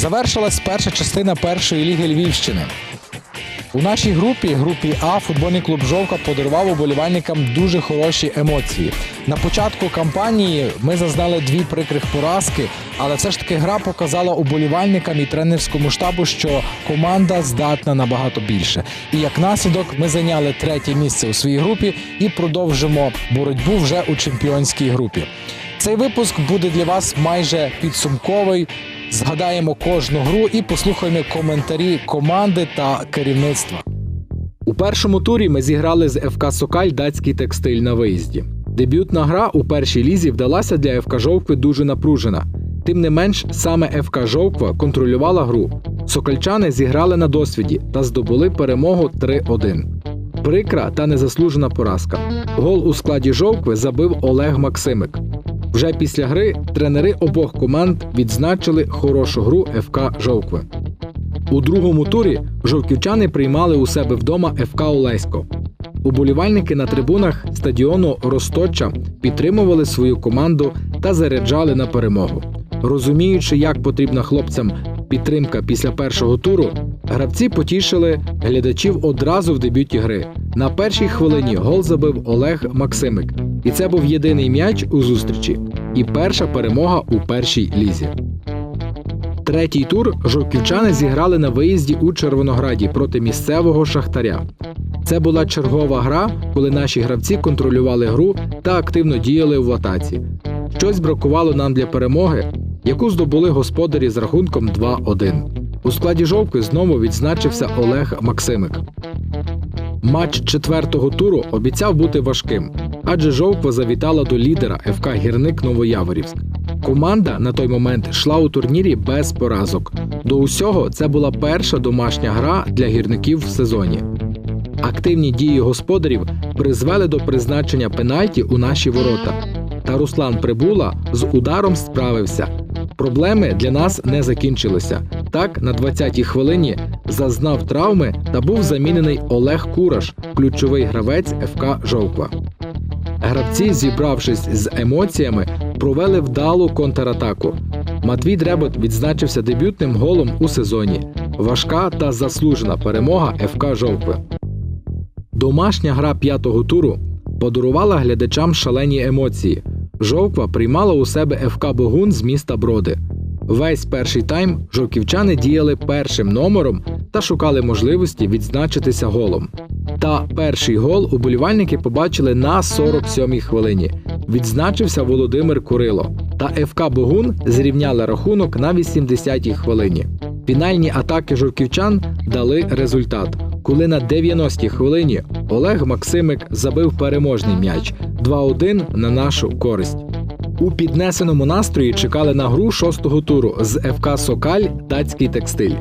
Завершилась перша частина першої ліги Львівщини. У нашій групі, групі А, футбольний клуб Жовка подарував уболівальникам дуже хороші емоції. На початку кампанії ми зазнали дві прикрих поразки, але все ж таки гра показала уболівальникам і тренерському штабу, що команда здатна набагато більше. І як наслідок ми зайняли третє місце у своїй групі і продовжимо боротьбу вже у чемпіонській групі. Цей випуск буде для вас майже підсумковий. Згадаємо кожну гру і послухаємо коментарі команди та керівництва. У першому турі ми зіграли з ФК Сокаль датський текстиль на виїзді. Дебютна гра у першій лізі вдалася для ФК Жовкви дуже напружена. Тим не менш, саме ФК Жовква контролювала гру. Сокальчани зіграли на досвіді та здобули перемогу 3-1. Прикра та незаслужена поразка. Гол у складі Жовкви забив Олег Максимик. Вже після гри тренери обох команд відзначили хорошу гру ФК Жовкви. У другому турі жовківчани приймали у себе вдома ФК Олесько. Уболівальники на трибунах стадіону Росточа підтримували свою команду та заряджали на перемогу. Розуміючи, як потрібна хлопцям підтримка після першого туру, гравці потішили глядачів одразу в дебюті гри. На першій хвилині гол забив Олег Максимик, і це був єдиний м'яч у зустрічі і перша перемога у першій лізі. Третій тур жовківчани зіграли на виїзді у Червонограді проти місцевого шахтаря. Це була чергова гра, коли наші гравці контролювали гру та активно діяли в атаці. Щось бракувало нам для перемоги, яку здобули господарі з рахунком 2-1. У складі жовки знову відзначився Олег Максимик. Матч четвертого туру обіцяв бути важким, адже жовква завітала до лідера ФК Гірник Новояворівськ. Команда на той момент йшла у турнірі без поразок. До усього це була перша домашня гра для гірників в сезоні. Активні дії господарів призвели до призначення пенальті у наші ворота. Та Руслан Прибула з ударом справився. Проблеми для нас не закінчилися. Так, на 20-й хвилині зазнав травми та був замінений Олег Кураш, ключовий гравець ФК Жовква. Гравці, зібравшись з емоціями, провели вдалу контратаку. Матвій Дребот відзначився дебютним голом у сезоні. Важка та заслужена перемога ФК Жовкви. Домашня гра п'ятого туру подарувала глядачам шалені емоції. Жовква приймала у себе ФК Богун з міста Броди. Весь перший тайм жовківчани діяли першим номером та шукали можливості відзначитися голом. Та перший гол уболівальники побачили на 47-й хвилині. Відзначився Володимир Курило. Та ФК Богун зрівняли рахунок на 80-й хвилині. Фінальні атаки жовківчан дали результат, коли на 90-й хвилині Олег Максимик забив переможний м'яч 2-1 на нашу користь. У піднесеному настрої чекали на гру шостого туру з ФК Сокаль датський текстиль.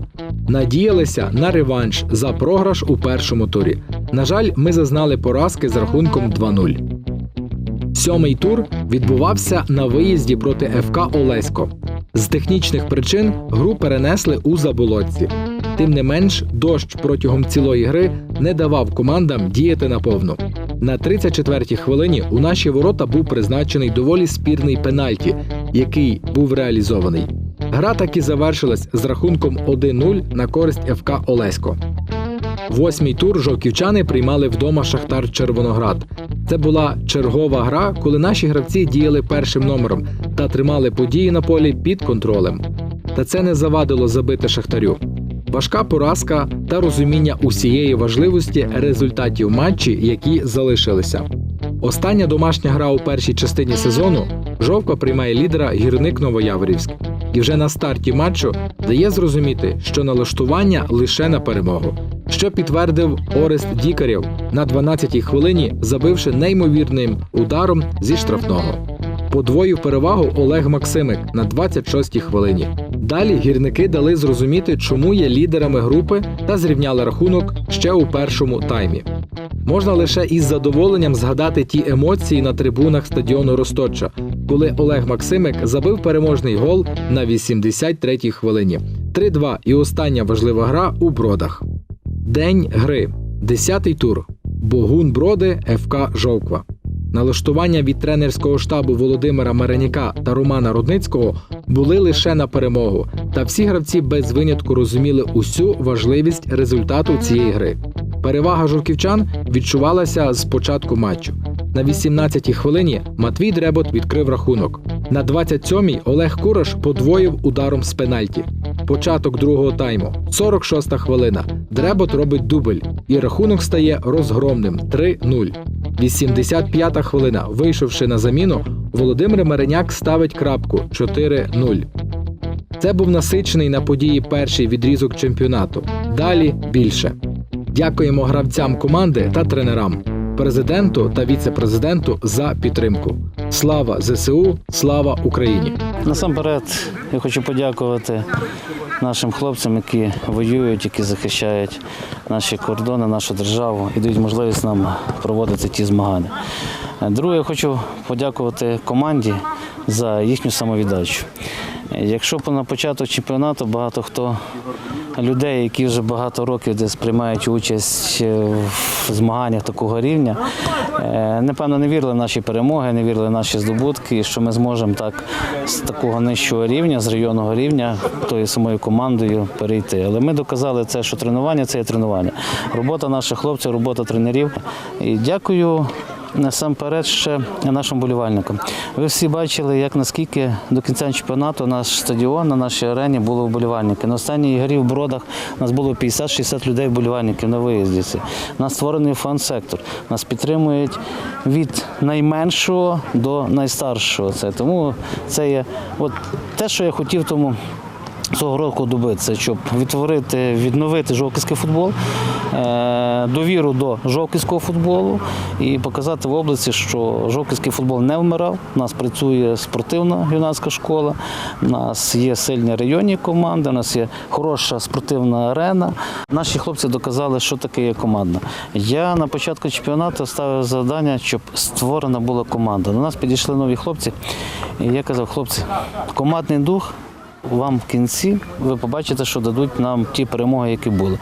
Надіялися на реванш за програш у першому турі. На жаль, ми зазнали поразки з рахунком 2-0. Сьомий тур відбувався на виїзді проти ФК Олесько. З технічних причин гру перенесли у заболотці. Тим не менш, дощ протягом цілої гри не давав командам діяти наповну. На 34-й хвилині у наші ворота був призначений доволі спірний пенальті, який був реалізований. Гра так і завершилась з рахунком 1-0 на користь ФК Олесько. Восьмий тур жовківчани приймали вдома Шахтар Червоноград. Це була чергова гра, коли наші гравці діяли першим номером та тримали події на полі під контролем. Та це не завадило забити Шахтарю. Важка поразка та розуміння усієї важливості результатів матчі, які залишилися. Остання домашня гра у першій частині сезону жовка приймає лідера гірник Новояворівськ. І вже на старті матчу дає зрозуміти, що налаштування лише на перемогу, що підтвердив Орест Дікарєв на 12-й хвилині, забивши неймовірним ударом зі штрафного. Подвоїв перевагу Олег Максимик на 26-й хвилині. Далі гірники дали зрозуміти, чому є лідерами групи та зрівняли рахунок ще у першому таймі. Можна лише із задоволенням згадати ті емоції на трибунах стадіону Росточа, коли Олег Максимик забив переможний гол на 83-й хвилині. 3-2 і остання важлива гра у бродах. День гри. 10-й тур. Богун Броди ФК Жовква. Налаштування від тренерського штабу Володимира Мараніка та Романа Рудницького були лише на перемогу, та всі гравці без винятку розуміли усю важливість результату цієї гри. Перевага журківчан відчувалася з початку матчу. На 18-й хвилині Матвій Дребот відкрив рахунок. На 27-й Олег Кураш подвоїв ударом з пенальті. Початок другого тайму. 46-та хвилина. Дребот робить дубль, і рахунок стає розгромним 3-0. 85-та хвилина. Вийшовши на заміну, Володимир Мереняк ставить крапку 4-0. Це був насичений на події перший відрізок чемпіонату. Далі більше. Дякуємо гравцям команди та тренерам, президенту та віце-президенту за підтримку. Слава ЗСУ, слава Україні! Насамперед, я хочу подякувати нашим хлопцям, які воюють, які захищають наші кордони, нашу державу і дають можливість нам проводити ті змагання. Друге, я хочу подякувати команді за їхню самовіддачу. Якщо на початок чемпіонату багато хто людей, які вже багато років десь приймають участь е, в змаганнях такого рівня, е, напевно, не вірили в наші перемоги, не вірили в наші здобутки, що ми зможемо так з такого нижчого рівня, з районного рівня, тою самою командою перейти. Але ми доказали це, що тренування це є тренування. Робота наших хлопців, робота тренерів. І дякую. Насамперед ще нашим болівальникам. Ви всі бачили, як наскільки до кінця чемпіонату наш стадіон на нашій арені було вболівальники. На останній грі в Бродах у нас було 50-60 людей вболівальників на виїзді. У нас створений фан-сектор. Нас підтримують від найменшого до найстаршого. Це тому це є от те, що я хотів тому. Цього року добитися, щоб відтворити, відновити жовківський футбол, е, довіру до жовківського футболу і показати в області, що жовківський футбол не вмирав. У нас працює спортивна юнацька школа, у нас є сильні районні команди, у нас є хороша спортивна арена. Наші хлопці доказали, що таке є команда. Я на початку чемпіонату ставив завдання, щоб створена була команда. До нас підійшли нові хлопці, і я казав, хлопці, командний дух вам в кінці ви побачите, що дадуть нам ті перемоги, які були.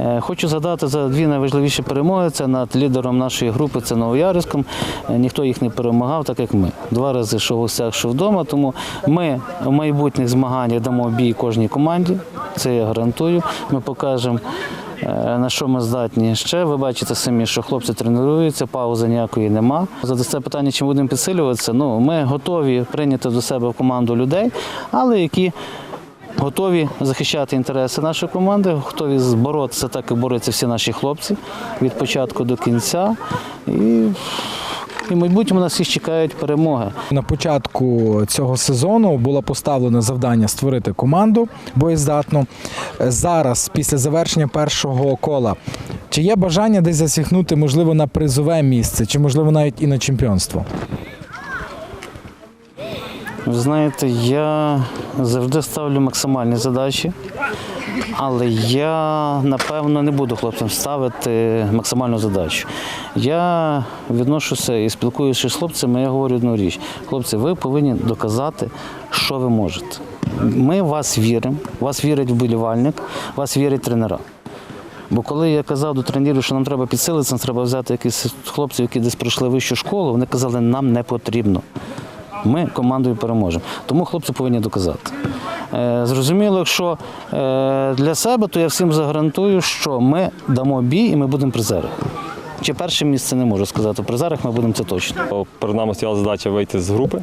Е, Хочу згадати за дві найважливіші перемоги. Це над лідером нашої групи, це Новоярськом. Е, Ніхто їх не перемагав, так як ми. Два рази що в гостях, що вдома. Тому ми в майбутніх змаганнях дамо бій кожній команді. Це я гарантую. Ми покажемо. Е, На що ми здатні ще? Ви бачите самі, що хлопці тренуються, паузи ніякої нема. Задасте питання, чим будемо підсилюватися. Ну, ми готові прийняти до себе в команду людей, але які готові захищати інтереси нашої команди, готові боротися так, як борються всі наші хлопці від початку до кінця. І, і в майбутньому нас всіх чекають перемоги. На початку цього сезону було поставлено завдання створити команду боєздатну. Зараз, після завершення першого кола, чи є бажання десь засягнути, можливо, на призове місце, чи можливо навіть і на чемпіонство? Ви знаєте, я завжди ставлю максимальні задачі, але я напевно не буду хлопцям ставити максимальну задачу. Я відношуся і спілкуюся з хлопцями, я говорю одну річ. Хлопці, ви повинні доказати, що ви можете. Ми вас віримо, вас вірить вболівальник, вас вірить тренера. Бо коли я казав до тренерів, що нам треба підсилитися, нам треба взяти якихось хлопців, які десь пройшли вищу школу, вони казали, нам не потрібно. Ми командою переможемо. Тому хлопці повинні доказати. Е, Зрозуміло, якщо е, для себе, то я всім загарантую, що ми дамо бій і ми будемо призери. Чи перше місце не можу сказати. В призерах ми будемо це точно. Перед нами стояла задача вийти з групи.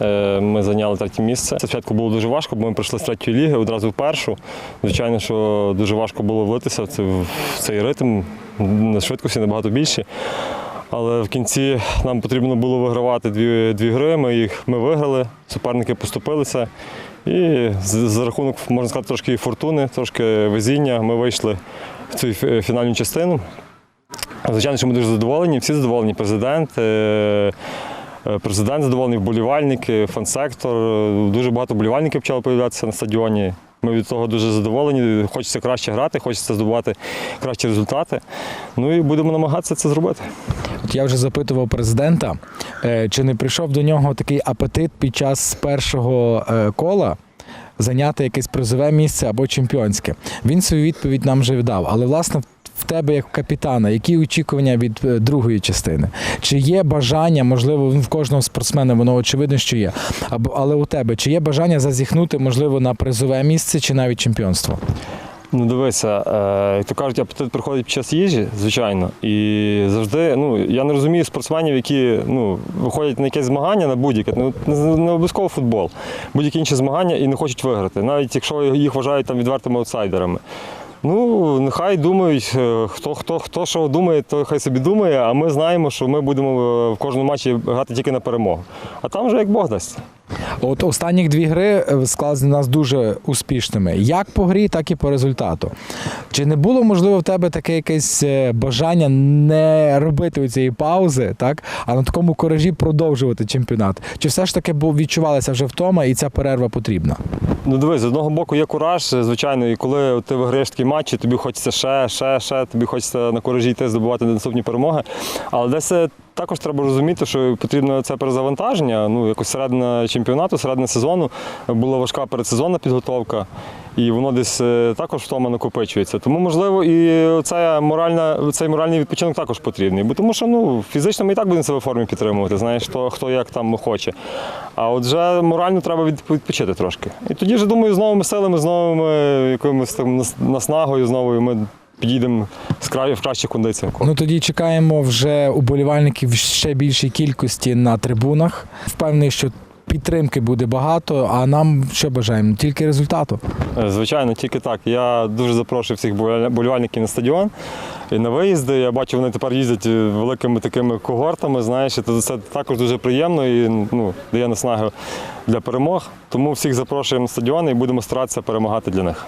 Е, Ми зайняли третє місце. Це спочатку було дуже важко, бо ми прийшли з третьої ліги одразу в першу. Звичайно, що дуже важко було влитися в цей- ритм, на швидкості набагато більші. Але в кінці нам потрібно було вигравати дві, дві гри. Ми їх ми виграли, суперники поступилися. І за рахунок, можна сказати, трошки фортуни, трошки везіння. Ми вийшли в цю фінальну частину. Звичайно, що ми дуже задоволені, всі задоволені. Президент, е, е, президент задоволений, вболівальники, фан-сектор. Дуже багато вболівальників почало з'являтися на стадіоні. Ми від того дуже задоволені. Хочеться краще грати, хочеться здобувати кращі результати. Ну і будемо намагатися це зробити. Я вже запитував президента, е, чи не прийшов до нього такий апетит під час першого е, кола зайняти якесь призове місце або чемпіонське. Він свою відповідь нам вже віддав. Але власне в тебе як капітана, які очікування від е, другої частини? Чи є бажання, можливо, в кожного спортсмена воно очевидно, що є. Але у тебе чи є бажання зазіхнути, можливо, на призове місце чи навіть чемпіонство? Ну, дивися, е, як то кажуть, апетит приходить під час їжі, звичайно. І завжди, ну, я не розумію спортсменів, які ну, виходять на якесь змагання на будь-яке, ну, не, обов'язково футбол, будь-які інші змагання і не хочуть виграти, навіть якщо їх вважають там відвертими аутсайдерами. Ну, нехай думають, е, хто, хто, хто що думає, той хай собі думає, а ми знаємо, що ми будемо е, в кожному матчі грати тільки на перемогу. А там вже як Бог дасть. От останні дві гри е, склалися для нас дуже успішними, як по грі, так і по результату. Чи не було можливо в тебе таке якесь е, бажання не робити цієї паузи, так а на такому коражі продовжувати чемпіонат? Чи все ж таки відчувалася вже втома і ця перерва потрібна? Ну дивись, з одного боку є кураж, звичайно, і коли ти виграєш такі матчі, тобі хочеться ще, ще, ще, тобі хочеться на коражі йти здобувати наступні перемоги. Але десь е, також треба розуміти, що потрібно це перезавантаження. Ну, якось середина чемпіонату, середина сезону була важка передсезонна підготовка, і воно десь е, також втома накопичується. Тому, можливо, і ця моральна, цей моральний відпочинок також потрібний. Бо тому що ну, фізично ми і так будемо себе в формі підтримувати, знаєш, хто, хто як там хоче. А от вже морально треба відпочити трошки. І тоді ж думаю, з новими силами, з новими якимось там наснагою, з новою ми підійдемо з краю в кращих кондиціях. Ну тоді чекаємо вже уболівальників в ще більшій кількості на трибунах. Впевнений, що підтримки буде багато. А нам що бажаємо? Тільки результату. Е, Звичайно, тільки так. Я дуже запрошую всіх болівальників на стадіон і на виїзди. Я бачу, вони тепер їздять е, великими такими когортами. Знаєш, і це також дуже приємно і ну, дає наснаги для перемог. Тому всіх запрошуємо на стадіон і будемо старатися перемагати для них.